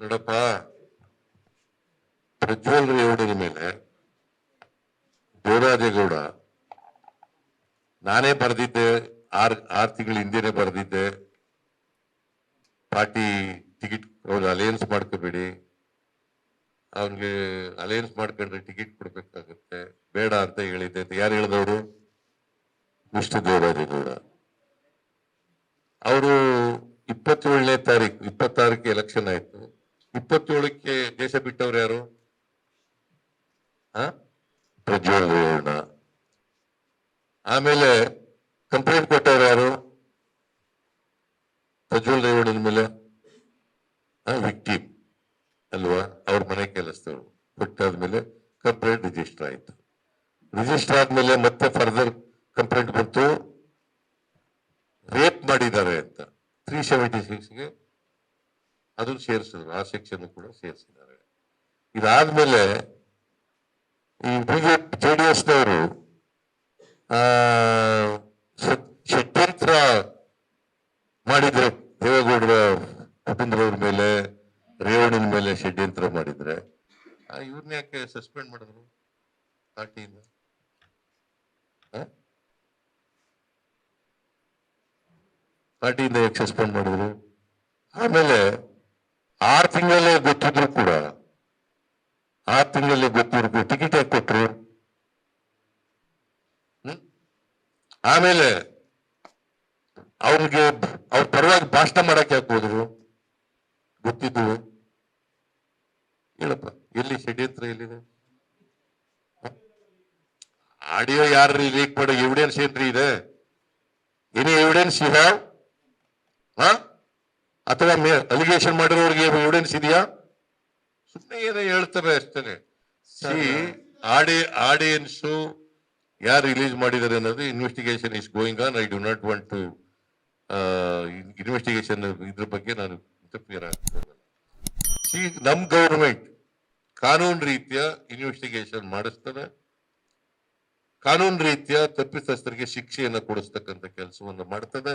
ನೋಡಪ್ಪ ಪ್ರಜ್ವಲ್ ರೇವಣ್ಣನ ಮೇಲೆ ದೇವರಾಜೇಗೌಡ, ನಾನೇ ಬರೆದಿದ್ದೆ ಆರ್ ಆರ್ ತಿಂಗಳ ಹಿಂದೆನೆ ಬರೆದಿದ್ದೆ. ಪಾರ್ಟಿ ಟಿಕೆಟ್ ಅವ್ರು ಅಲಯನ್ಸ್ ಮಾಡ್ಕೋಬೇಡಿ. ಅವನ್ಗೆ ಅಲಯನ್ಸ್ ಮಾಡ್ಕೊಂಡ್ರೆ ಟಿಕೆಟ್ ಕೊಡ್ಬೇಕಾಗತ್ತೆ. ಬೇಡ ಅಂತ ಹೇಳಿದ್ದೆ ಅಂತ ಯಾರು ಹೇಳಿದವರು? ವಿಷ್ಣು ದೇವರಾಜೇಗೌಡ. ಅವರು ಇಪ್ಪತ್ತೇಳನೇ ತಾರೀಕು, ಇಪ್ಪತ್ತಾರಕ್ಕೆ ಎಲೆಕ್ಷನ್ ಆಯ್ತು. ಇಪ್ಪತ್ತೇಳಕ್ಕೆ ದೇಶ ಬಿಟ್ಟವ್ರು ಯಾರು? ಪ್ರಜ್ವಲ್ ರೇವಣ್ಣ ಆಮೇಲೆ ಕಂಪ್ಲೇಂಟ್ ಕೊಟ್ಟವ್ರು ಯಾರು? ಪ್ರಜ್ವಲ್ ರೇವಣ್ಣನ ಮೇಲೆ. ವಿಕ್ಟಿಮ್. ಅಲ್ವಾ? ಅವ್ರ ಮನೆ ಕೆಲಸದವರು. ಕೊಟ್ಟಾದ್ಮೇಲೆ ಕಂಪ್ಲೇಂಟ್ ರಿಜಿಸ್ಟರ್ ಆಯ್ತು. ರಿಜಿಸ್ಟರ್ ಆದ್ಮೇಲೆ ಮತ್ತೆ ಫರ್ದರ್ ಕಂಪ್ಲೇಂಟ್ ಬಂತು. ರೇಪ್ ಮಾಡಿದ್ದಾರೆ ಅಂತ. ತ್ರೀ ಸೆವೆಂಟಿ ಸಿಕ್ಸ್ಗೆ ಅದನ್ನು ಸೇರಿಸಿದ್ರು, ಆ ಸೆಕ್ಷನ್ ಕೂಡ ಸೇರಿಸಿದ್ದಾರೆ. ಇದಾದ್ಮೇಲೆ ಈ ಬಿಜೆಪಿ ಜೆ ಡಿ ಎಸ್ನವರು ಷಡ್ಯಂತ್ರ ಮಾಡಿದ್ರೆ, ದೇವೇಗೌಡರ ಕುಟುಂಬದವ್ರ ಮೇಲೆ, ರೇವಣ್ಣನ ಮೇಲೆ ಷಡ್ಯಂತ್ರ ಮಾಡಿದ್ರೆ ಇವ್ರನ್ನ ಯಾಕೆ ಸಸ್ಪೆಂಡ್ ಮಾಡಿದ್ರು? ಪಾರ್ಟಿಯಿಂದ? ಪಾರ್ಟಿಯಿಂದ ಯಾಕೆ ಸಸ್ಪೆಂಡ್ ಮಾಡಿದ್ರು? ಆಮೇಲೆ ಆರು ತಿಂಗಳಲ್ಲೇ ಗೊತ್ತಿದ್ರು ಕೂಡ, ಆರು ತಿಂಗಳಲ್ಲಿ ಗೊತ್ತಿದ್ರು ಟಿಕೆಟ್ ಯಾಕೆ ಕೊಟ್ರು? ಆಮೇಲೆ ಅವ್ರಿಗೆ ಅವ್ರ ಪರವಾಗಿ ಭಾಷಣ ಮಾಡಕ್ಕೆ ಯಾಕೆ ಹೋದ್ರು? ಗೊತ್ತಿದ್ದು? ಹೇಳಪ್ಪ, ಎಲ್ಲಿ ಷಡ್ಯಂತ್ರ ಎಲ್ಲಿದೆ? ಆಡಿಯೋ ಯಾರು ಲೀಕ್ ಮಾಡೋ ಎವಿಡೆನ್ಸ್ ಏನ್ರಿ ಇದೆ? ಎನಿ ಎವಿಡೆನ್ಸ್ ಯು ಹ್ಯಾವ್ ಅಥವಾ ಅಲಿಗೇಷನ್ ಮಾಡಿರೋರಿಗೆ ಎವಿಡೆನ್ಸ್ ಇದೆಯಾ? ಸುಮ್ಮನೆ ಏನೋ ಹೇಳ್ತಾರೆ ಅಷ್ಟೇ ಸಿ ಆಡಿ ಆಡಿಯನ್ಸು ಯಾರು ರಿಲೀಸ್ ಮಾಡಿದ್ದಾರೆ ಅನ್ನೋದು investigation is going on I do not want to investigation ಇದ್ರ ಬಗ್ಗೆ ನಾನು ಇಂಟರ್ಫಿಯರ್ ಸಿ ನಮ್ ಗೌರ್ಮೆಂಟ್ ಕಾನೂನು ರೀತಿಯ ಇನ್ವೆಸ್ಟಿಗೇಷನ್ ಮಾಡಿಸ್ತದೆ ಕಾನೂನು ರೀತಿಯ ತಪ್ಪಿತಸ್ಥರಿಗೆ ಶಿಕ್ಷೆಯನ್ನು ಕೊಡಿಸ್ತಕ್ಕಂಥ ಕೆಲಸವನ್ನು ಮಾಡ್ತದೆ.